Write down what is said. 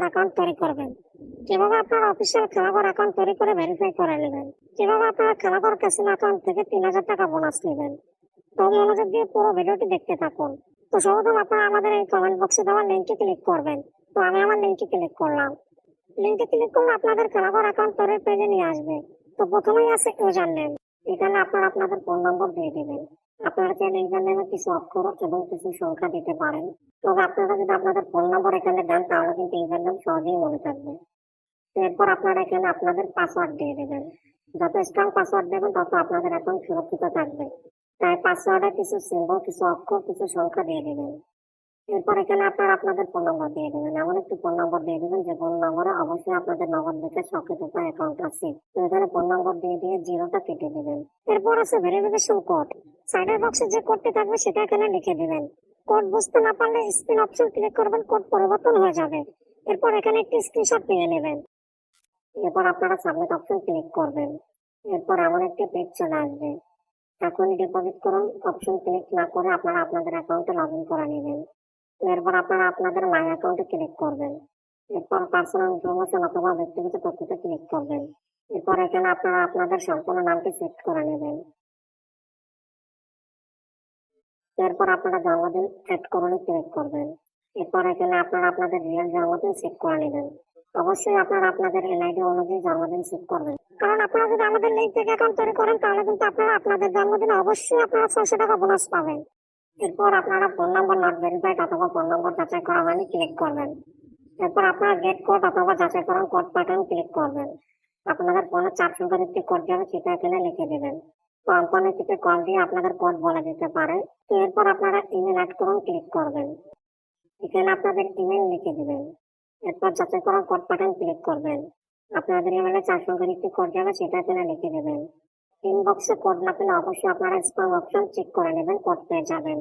খালাঘর account তৈরি করবেন। কীভাবে আপনারা অফিসিয়াল খালাঘর অ্যাকাউন্ট তৈরি করে ভেরিফাই করে নেবেন? কীভাবে আপনার খালাঘর ক্যাসিনো অ্যাকাউন্ট থেকে তিন হাজার টাকা বোনাস নেবেন? তো মনোযোগ দিয়ে পুরো ভিডিওটি দেখতে থাকুন। তো সর্বপ্রথম আপনারা আমাদের এই কমেন্ট বক্সে দেওয়া লিঙ্কে ক্লিক করবেন। তো আমি আমার লিঙ্কে ক্লিক করলাম। লিঙ্কে ক্লিক করলে আপনাদের খালাঘর অ্যাকাউন্ট তৈরির পেজে নিয়ে আসবে। তো প্রথমেই আছে ইউজার নেম এখানে আপনারা আপনাদের ফোন নম্বর দিয়ে দিবেন। আপনারা চাইলে ইউজার নেমে কিছু অক্ষর এবং কিছু সংখ্যা দিতে পারেন। তবে আপনারা যদি আপনাদের ফোন নম্বর এখানে দেন, তাহলে কিন্তু ইউজার নাম সহজেই মনে থাকবে। এরপর আপনারা এখানে আপনাদের পাসওয়ার্ড দিয়ে দেবেন। যত স্ট্রং পাসওয়ার্ড দেবেন, তত আপনাদের অ্যাকাউন্ট সুরক্ষিত থাকবে। তাই পাসওয়ার্ডে কিছু সিম্বল কিছু অক্ষর, কিছু সংখ্যা দিয়ে দেবেন। এরপর এখানে আপনারা আপনাদের ফোন নম্বর দিয়ে দেবেন। এমন একটি ফোন নম্বর দিয়ে দেবেন, যে ফোন নম্বরে অবশ্যই আপনাদের নগদ দেখে সক্রিয় অ্যাকাউন্ট আছে। তো এখানে ফোন নম্বর দিয়ে দিয়ে জিরোটা কেটে দেবেন। এরপর আছে ভেরিফিকেশন কোড সাইডের বক্সে যে কোডটি থাকবে সেটা এখানে লিখে দিবেন। কোড বুঝতে না পারলে স্ক্রিন অপশন ক্লিক করবেন কোড পরিবর্তন হয়ে যাবে। এরপর এখানে একটি স্ক্রিনশট নিয়ে নেবেন। এরপর আপনারা সাবমিট অপশন ক্লিক করবেন। এরপর এমন একটি পেজ চলে আসবে। এখন ডিপোজিট করুন অপশন ক্লিক না করে আপনারা আপনাদের অ্যাকাউন্টে লগ ইন করে নেবেন। এরপর আপনারা আপনাদের মাই অ্যাকাউন্টে ক্লিক করবেন। এরপর পার্সোনাল ইনফরমেশন অথবা ব্যক্তিগত তথ্যতে ক্লিক করবেন। এরপর এখানে আপনারা আপনাদের সম্পূর্ণ নামটি সেট করে নেবেন। এরপর আপনারা জন্মদিন সেট করুন ক্লিক করবেন। এরপর এখানে আপনারা আপনাদের রিয়েল জন্মদিন সেট করে নেবেন। অবশ্যই আপনারা আপনাদের এনআইডি অনুযায়ী জন্মদিন সেট করবেন। কারণ আপনারা যদি আমাদের লিঙ্ক থেকে অ্যাকাউন্ট তৈরি করেন, তাহলে কিন্তু আপনারা আপনাদের জন্মদিনে অবশ্যই আপনারা ছয়শো টাকা বোনাস পাবেন। এরপর আপনারা ফোন নম্বর নট ভেরিফাইড অথবা ফোন নম্বর যাচাই করা হয়নি ক্লিক করবেন। এরপর আপনারা গেট কোড অথবা যাচাই করা কোড পাঠান ক্লিক করবেন। আপনাদের ফোনে চার সংখ্যার একটি কোড যাবে, সেটা এখানে লিখে দেবেন। কোম্পানি থেকে কল দিয়ে আপনাদের কোড বলে দিতে পারে। এরপর আপনারা ইমেল অ্যাড করুন ক্লিক করবেন। এখানে আপনাদের ইমেল লিখে দেবেন। এরপর যাচাই করার কোড পাঠান ক্লিক করবেন। আপনাদের ইমেলে চার সংখ্যার একটি কোড যাবে সেটা এখানে লিখে দেবেন। ইনবক্সে কোড না পেলে অবশ্যই আপনারা স্প্যাম অপশন চেক করে নেবেন কোড পেয়ে যাবেন।